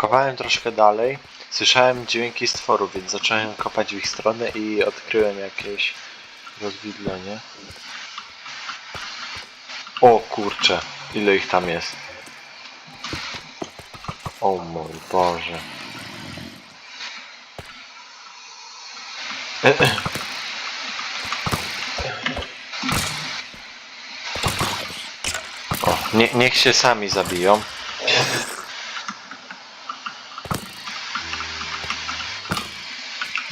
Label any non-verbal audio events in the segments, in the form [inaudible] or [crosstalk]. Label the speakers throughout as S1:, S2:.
S1: Kopałem troszkę dalej. Słyszałem dźwięki stworów, więc zacząłem kopać w ich stronę i odkryłem jakieś rozwidlenie. O kurcze, ile ich tam jest. O mój Boże. [clears throat] O, nie, niech się sami zabiją.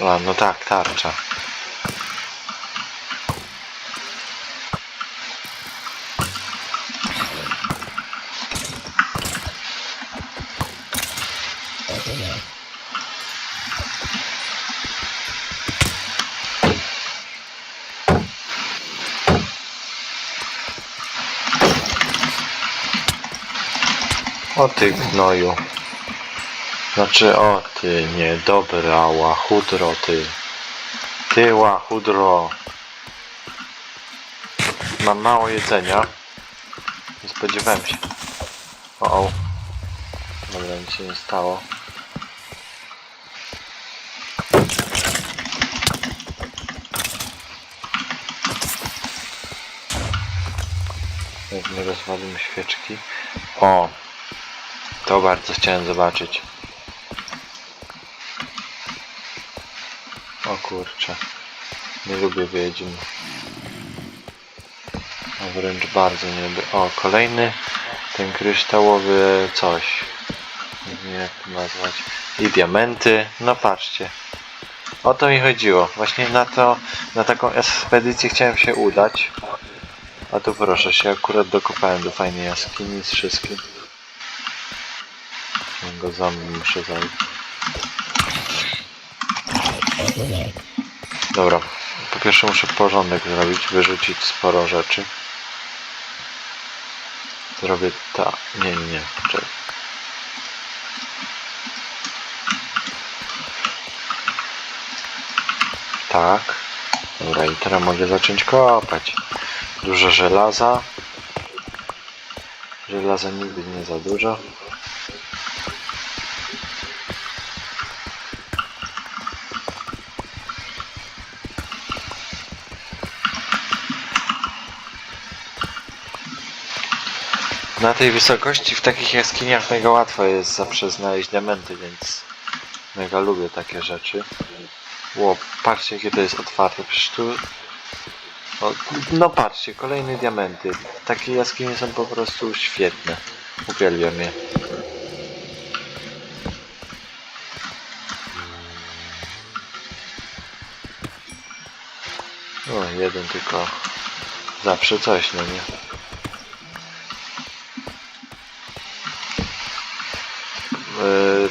S1: A, no tak, tarcza. O ty gnoju. Znaczy, o ty, nie, dobra, łachudro, ty. Ty, łachudro. Mam mało jedzenia. Nie spodziewałem się. O, o. Dobra, nic się nie stało. Nie rozwalimy świeczki. O, to bardzo chciałem zobaczyć. O kurczę. Nie lubię wiedźm. A wręcz bardzo nie lubię. O, kolejny ten kryształowy coś. Nie wiem jak to nazwać. I diamenty. No patrzcie. O to mi chodziło. Właśnie na to, na taką ekspedycję chciałem się udać. A tu proszę, się akurat dokopałem do fajnej jaskini z wszystkim. Go zombie muszę zabić. Dobra. Po pierwsze muszę porządek zrobić, wyrzucić sporo rzeczy. Zrobię ta. Nie, nie, nie. Czekaj. Tak. Dobra, i teraz mogę zacząć kopać. Dużo żelaza. Żelaza nigdy nie za dużo. Na tej wysokości w takich jaskiniach mega łatwo jest zawsze znaleźć diamenty, więc mega lubię takie rzeczy. Ło, patrzcie jakie to jest otwarte, przecież tu... O, no patrzcie, kolejne diamenty. Takie jaskinie są po prostu świetne. Uwielbiam je. O, jeden tylko. Zawsze coś, no nie?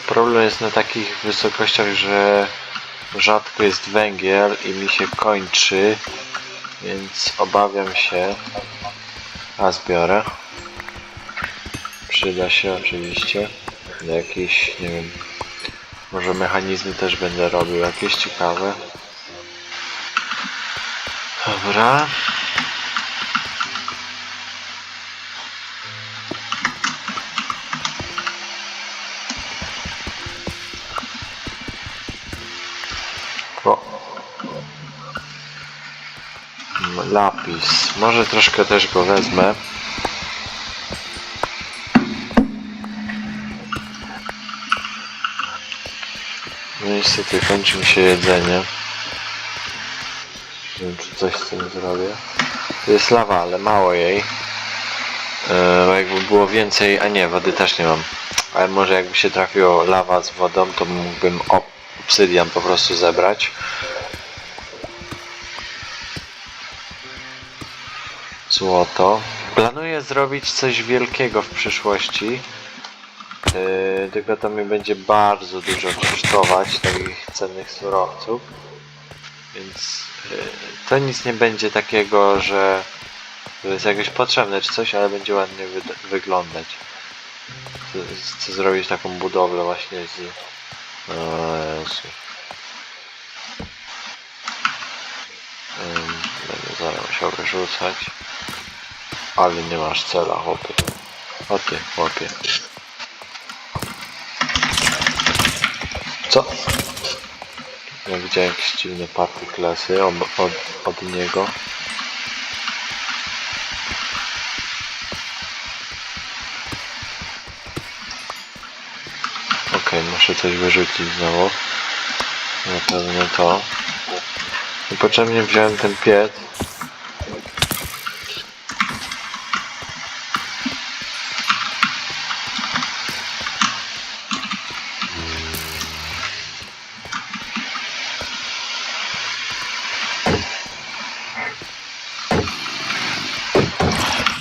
S1: Problem jest na takich wysokościach, że rzadko jest węgiel i mi się kończy, więc obawiam się. A zbiorę. Przyda się oczywiście. Jakieś, nie wiem, może mechanizmy też będę robił, jakieś ciekawe. Dobra. Lapis. Może troszkę też go wezmę. No niestety kończy mi się jedzenie. Nie wiem czy coś z tym zrobię. Jest lawa, ale mało jej. Eee, jakby było więcej, a nie, wody też nie mam. Ale może jakby się trafiło lawa z wodą, to mógłbym ob- obsydian po prostu zebrać. Złoto. Planuję zrobić coś wielkiego w przyszłości. Yy, tylko to mi będzie bardzo dużo kosztować takich cennych surowców. Więc yy, to nic nie będzie takiego, że to jest jakieś potrzebne czy coś, ale będzie ładnie wy- wyglądać. Chcę, zrobić taką budowlę właśnie z... O Jezu. Ym, Będę zaraz musiał wyrzucać. Ale nie masz cela, chłopie. O ty, chłopie. Co? Ja widziałem jakieś dziwne party klasy od, od, od niego. Okej, muszę coś wyrzucić znowu. Na pewno to. Niepotrzebnie wziąłem ten piec.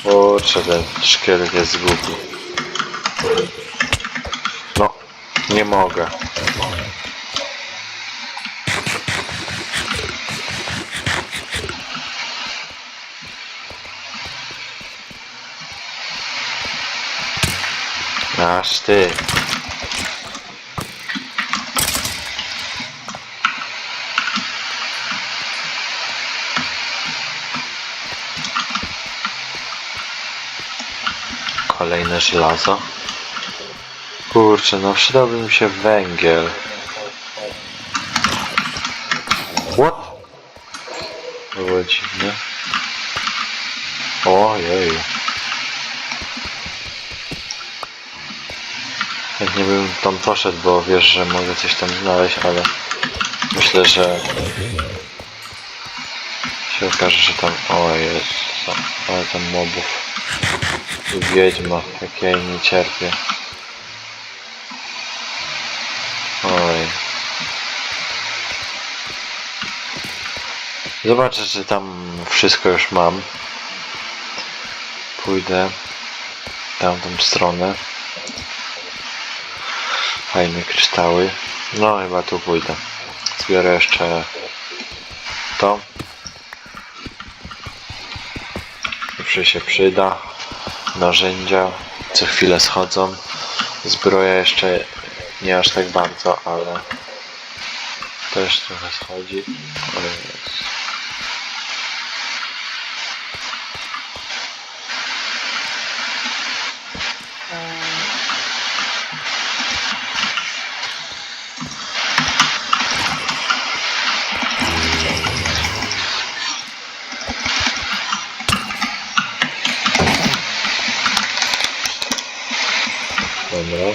S1: Kurczę, ten szkielet jest głupi. No, nie mogę. Aż ty. Kolejne żelazo. Kurczę, no przydałby mi się węgiel. What? Było dziwne. Ojej. Chętnie bym tam poszedł, bo wiesz, że mogę coś tam znaleźć, ale myślę, że się okaże, że tam... O jest, ale tam mobów. I wiedźma, jak ja jej nie cierpię. Oj. Zobaczę, czy tam wszystko już mam. Pójdę w tamtą stronę. Fajne kryształy. No, chyba tu pójdę. Zbiorę jeszcze to. Zawsze się przyda. Narzędzia co chwilę schodzą. Zbroja jeszcze nie aż tak bardzo, ale też trochę schodzi. O Jezu. Dobra.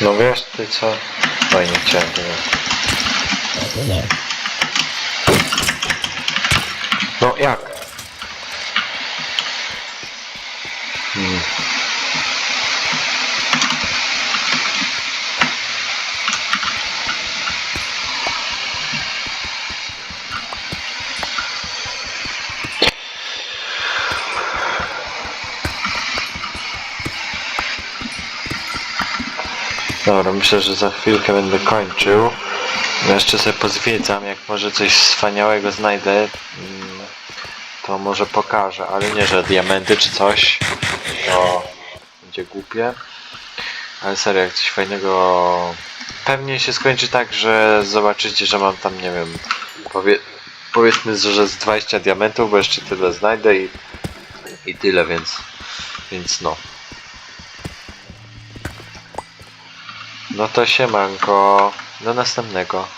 S1: No wiesz ty co? No i nie chciałem. No jak? Hmm. Dobra, myślę, że za chwilkę będę kończył. No Jeszcze sobie pozwiedzam, jak może coś wspaniałego znajdę, mm, to może pokażę, ale nie, że diamenty czy coś, to będzie głupie. Ale serio, jak coś fajnego... Pewnie się skończy tak, że zobaczycie, że mam tam, nie wiem, powie... powiedzmy, że z 20 diamentów, bo jeszcze tyle znajdę i, i tyle, więc, więc no. No to siemanko, do następnego.